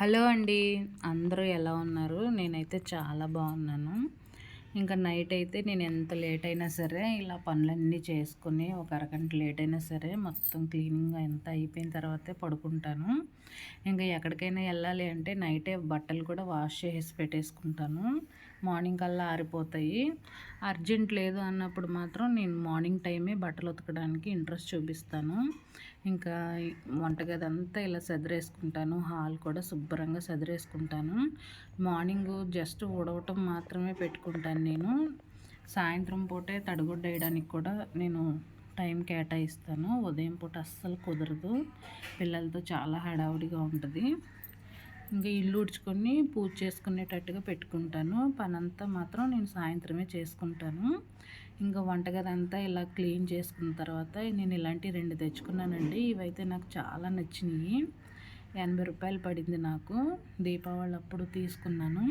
Hello అండి. అందరూ ఎలా ఉన్నారు? నేనైతే చాలా బాగున్నాను. ఇంకా నైట్ అయితే నేను ఎంత లేట్ అయినా సరే ఇలా పనులన్నీ చేసుకుని ఒక అరగంట లేట్ అయినా సరే మొత్తం క్లీనింగ్ ఎంత అయిపోయిన తర్వాతే పడుకుంటాను. ఇంకా ఎక్కడికైనా వెళ్ళాలి అంటే నైటే బట్టలు కూడా వాష్ చేసి పెట్టేసుకుంటాను. మార్నింగ్ కల్లా ఆరిపోతాయి. అర్జెంట్ లేదు అన్నప్పుడు మాత్రం నేను మార్నింగ్ టైమే బట్టలు ఉతకడానికి ఇంట్రెస్ట్ చూపిస్తాను. ఇంకా వంటగది అంతా ఇలా సదిరేసుకుంటాను. హాల్ కూడా శుభ్రంగా సదిరేసుకుంటాను. మార్నింగ్ జస్ట్ ఉడవటం మాత్రమే పెట్టుకుంటాను నేను సాయంత్రం పూటే తడిగుడ్డ వేయడానికి కూడా నేను టైం కేటాయిస్తాను. ఉదయం పూట అస్సలు కుదరదు. పిల్లలతో చాలా హడావుడిగా ఉంటుంది. ఇంకా ఇల్లు ఉడ్చుకొని పూజ చేసుకునేటట్టుగా పెట్టుకుంటాను. పనంతా మాత్రం నేను సాయంత్రమే చేసుకుంటాను. ఇంకా వంటగది అంతా ఇలా క్లీన్ చేసుకున్న తర్వాత నేను ఇలాంటి రెండు తెచ్చుకున్నానండి. ఇవైతే నాకు చాలా నచ్చినాయి. ఎనభై రూపాయలు పడింది నాకు. దీపావళి అప్పుడు తీసుకున్నాను.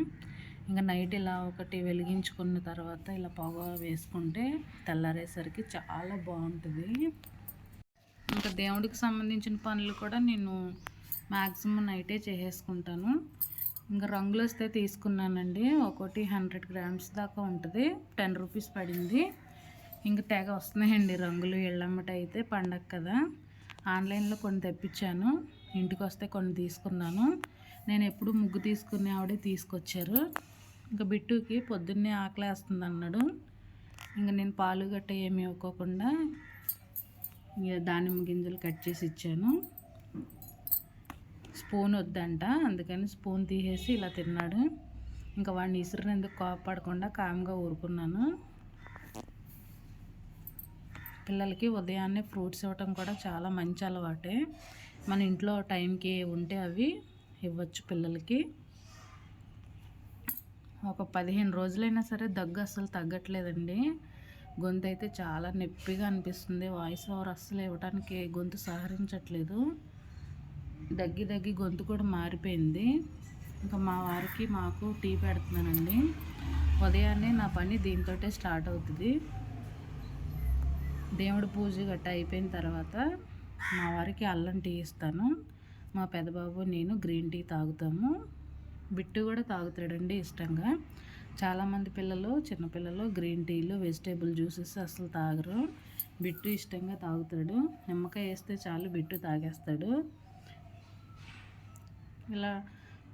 ఇంకా నైట్ ఇలా ఒకటి వెలిగించుకున్న తర్వాత ఇలా పొగ వేసుకుంటే తెల్లారేసరికి చాలా బాగుంటుంది. ఇంకా దేవుడికి సంబంధించిన పనులు కూడా నేను మ్యాక్సిమం నైటే చేసేసుకుంటాను. ఇంకా రంగులు వస్తే తీసుకున్నానండి. ఒకటి హండ్రెడ్ గ్రామ్స్ దాకా ఉంటుంది. టెన్ రూపీస్ పడింది. ఇంకా తెగ వస్తున్నాయండి రంగులు. ఎళ్ళమ్మట అయితే పండగ కదా. ఆన్లైన్లో కొన్ని తెప్పించాను. ఇంటికి వస్తే కొన్ని తీసుకున్నాను. నేను ఎప్పుడు ముగ్గు తీసుకునే ఆవిడే తీసుకొచ్చారు. ఇంకా బిట్టుకి పొద్దున్నే ఆకలేస్తుంది అన్నాడు ఇంకా నేను పాలు గట్ట ఏమి ఇవ్వకోకుండా దానిమ్మ గింజలు కట్ చేసి ఇచ్చాను. స్పూన్ వద్దంట అందుకని స్పూన్ తీసేసి ఇలా తిన్నాడు. ఇంకా వాడిని ఇసురునందుకు కోపడకుండా కామ్గా ఊరుకున్నాను. పిల్లలకి ఉదయాన్నే ఫ్రూట్స్ ఇవ్వటం కూడా చాలా మంచి అలవాటే. మన ఇంట్లో టైంకి ఉంటే అవి ఇవ్వచ్చు పిల్లలకి. ఒక పదిహేను రోజులైనా సరే దగ్గు అస్సలు తగ్గట్లేదండి. గొంతు అయితే చాలా నొప్పిగా అనిపిస్తుంది. వాయిస్ ఓవర్ అస్సలు ఇవ్వడానికి గొంతు సహరించట్లేదు. దగ్గి దగ్గి గొంతు కూడా మారిపోయింది. ఇంకా మా వారికి మాకు టీ పెడుతున్నానండి. ఉదయాన్నే నా పని దీంతో స్టార్ట్ అవుతుంది. దేవుడి పూజ గట్ట అయిపోయిన తర్వాత మా వారికి అల్లం టీ ఇస్తాను. మా పెద్దబాబు నేను గ్రీన్ టీ తాగుతాము. బిట్టు కూడా తాగుతాడండి ఇష్టంగా. చాలామంది పిల్లలు చిన్నపిల్లలు గ్రీన్ టీలు వెజిటేబుల్ జ్యూసెస్ అసలు తాగరు. బిట్టు ఇష్టంగా తాగుతాడు. నిమ్మకాయ వేస్తే చాలు బిట్టు తాగేస్తాడు. ఇలా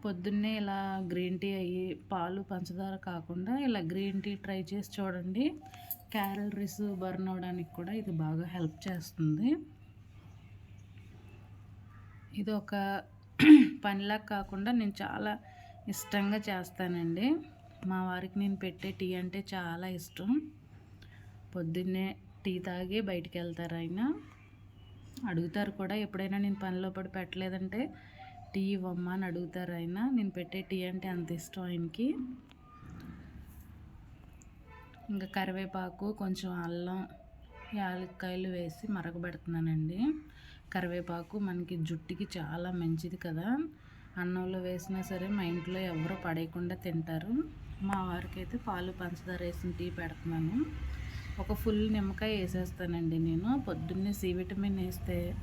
పొద్దున్నే ఇలా గ్రీన్ టీ అయ్యి పాలు పంచదార కాకుండా ఇలా గ్రీన్ టీ ట్రై చేసి చూడండి. క్యాలరీస్ బర్న్ అవడానికి కూడా ఇది బాగా హెల్ప్ చేస్తుంది. ఇది ఒక పనిలా కాకుండా నేను చాలా ఇష్టంగా చేస్తానండి. మా వారికి నేను పెట్టే టీ అంటే చాలా ఇష్టం. పొద్దున్నే టీ తాగి బయటికి వెళ్తారు ఆయన. అడుగుతారు కూడా ఎప్పుడైనా నేను పనిలో పడి పెట్టలేదంటే టీ ఇవ్వమ్మ అని అడుగుతారు ఆయన. నేను పెట్టే టీ అంటే అంత ఇష్టం ఆయనకి. ఇంకా కరివేపాకు కొంచెం అల్లం యాలక్కాయలు వేసి మరగబెడుతున్నానండి. కరివేపాకు మనకి జుట్టుకి చాలా మంచిది కదా. అన్నంలో వేసినా సరే మా ఇంట్లో ఎవరు పడేయకుండా తింటారు. మా వారికి అయితే పాలు పంచదార వేసిన టీ పెడుతున్నాను. ఒక ఫుల్ నిమ్మకాయ వేసేస్తానండి నేను. పొద్దున్నే సి విటమిన్ వేస్తే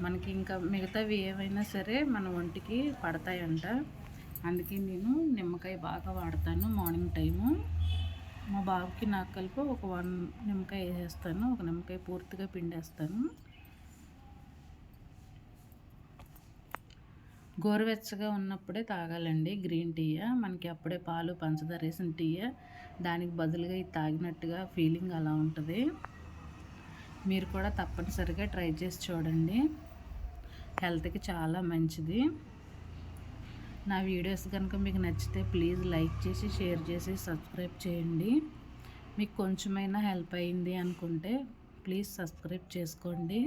మనకి ఇంకా మిగతావి ఏవైనా సరే మన ఒంటికి పడతాయంట. అందుకే నేను నిమ్మకాయ బాగా వాడతాను మార్నింగ్ టైము. మా బాబుకి నాకు కలిపి ఒక వన్ నిమ్మకాయ వేసేస్తాను. ఒక నిమ్మకాయ పూర్తిగా పిండేస్తాను. గోరువెచ్చగా ఉన్నప్పుడే తాగాలండి. గ్రీన్ టీ మనకి అప్పుడే పాలు పంచదార వేసిన టీ దానికి బదులుగా ఇది తాగినట్టుగా ఫీలింగ్ అలా ఉంటుంది. మీరు కూడా తప్పనిసరిగా ట్రై చేసి చూడండి. హెల్త్కి చాలా మంచిది. నా వీడియోస్ కనుక మీకు నచ్చితే ప్లీజ్ లైక్ చేసి షేర్ చేసి సబ్స్క్రైబ్ చేయండి. మీకు కొంచెమైనా హెల్ప్ అయింది అనుకుంటే ప్లీజ్ సబ్స్క్రైబ్ చేసుకోండి.